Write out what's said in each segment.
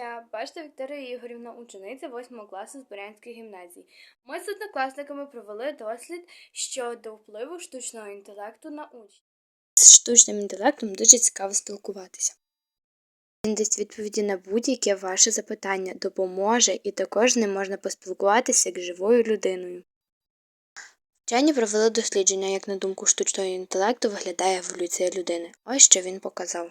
Я бачите Вікторія Ігорівна, учениця 8 класу з Борянської гімназії. Ми з однокласниками провели дослід щодо впливу штучного інтелекту на учнів. З штучним інтелектом дуже цікаво спілкуватися. Він дасть відповіді на будь-яке ваше запитання, допоможе і також ним можна поспілкуватися як живою людиною. Вчені провели дослідження, як на думку штучного інтелекту виглядає еволюція людини. Ось що він показав.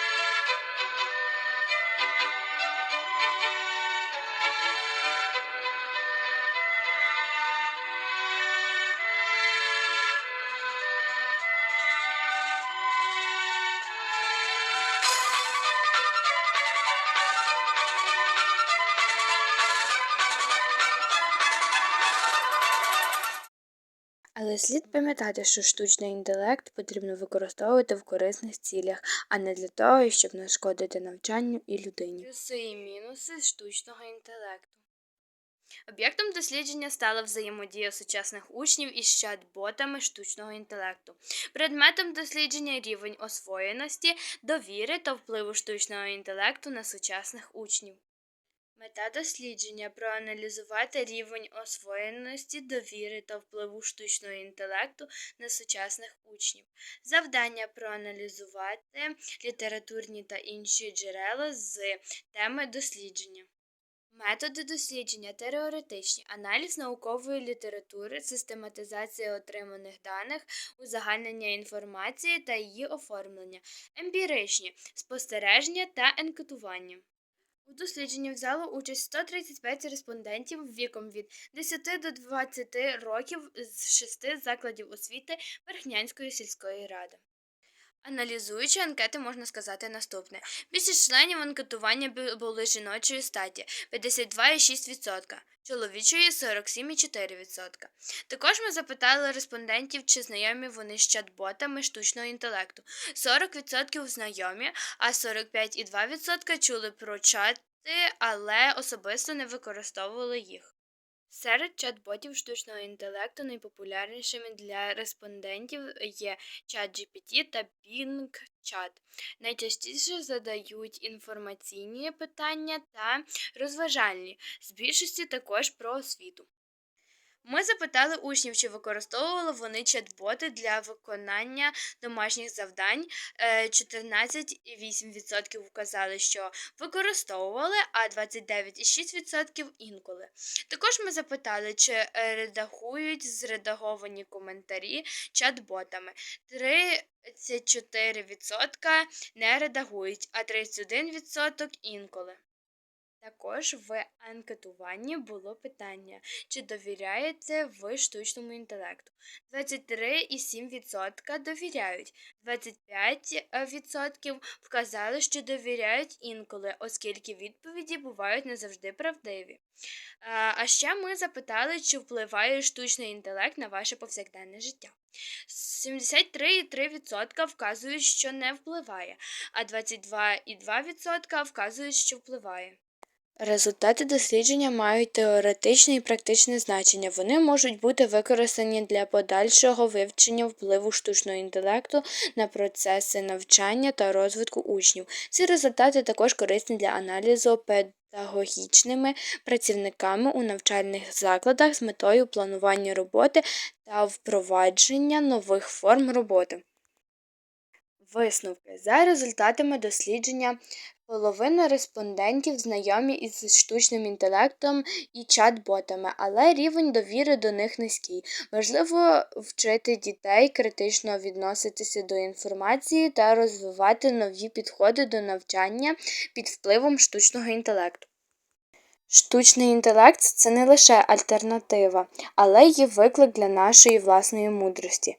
Але слід пам'ятати, що штучний інтелект потрібно використовувати в корисних цілях, а не для того, щоб нашкодити навчанню і людині. Плюси і мінуси штучного інтелекту. Об'єктом дослідження стала взаємодія сучасних учнів із чат-ботами штучного інтелекту. Предметом дослідження рівень освоєності, довіри та впливу штучного інтелекту на сучасних учнів. Мета дослідження проаналізувати рівень освоєності, довіри та впливу штучного інтелекту на сучасних учнів. Завдання проаналізувати літературні та інші джерела з теми дослідження. Методи дослідження теоретичні, аналіз наукової літератури, систематизація отриманих даних, узагальнення інформації та її оформлення, емпіричні спостереження та анкетування. У дослідженні взяло участь 135 респондентів віком від 10 до 20 років з шести закладів освіти Верхнянської сільської ради. Аналізуючи анкети, можна сказати наступне. Більшість членів анкетування були жіночої статі 52,6%, чоловічої 47,4%. Також ми запитали респондентів, чи знайомі вони з чат-ботами штучного інтелекту. 40% знайомі, а 45,2% чули про чати, але особисто не використовували їх. Серед чат-ботів штучного інтелекту найпопулярнішими для респондентів є ChatGPT та Bing Chat. Найчастіше задають інформаційні питання та розважальні, з більшості також про освіту. Ми запитали учнів, чи використовували вони чат-боти для виконання домашніх завдань. Е, 14,8% вказали, що використовували, а 29,6% інколи. Також ми запитали, чи е, редагують зредаговані коментарі чат-ботами. 34% не редагують, а 31% інколи. Також в анкетуванні було питання, чи довіряєте ви штучному інтелекту. 23,7% довіряють, 25% вказали, що довіряють інколи, оскільки відповіді бувають не завжди правдиві. А ще ми запитали, чи впливає штучний інтелект на ваше повсякденне життя. 73,3% вказують, що не впливає, а 22,2% вказують, що впливає. Результати дослідження мають теоретичне і практичне значення. Вони можуть бути використані для подальшого вивчення впливу штучного інтелекту на процеси навчання та розвитку учнів. Ці результати також корисні для аналізу педагогічними працівниками у навчальних закладах з метою планування роботи та впровадження нових форм роботи. Висновки. За результатами дослідження половина респондентів знайомі із штучним інтелектом і чат-ботами, але рівень довіри до них низький. Важливо вчити дітей критично відноситися до інформації та розвивати нові підходи до навчання під впливом штучного інтелекту. Штучний інтелект це не лише альтернатива, але й виклик для нашої власної мудрості.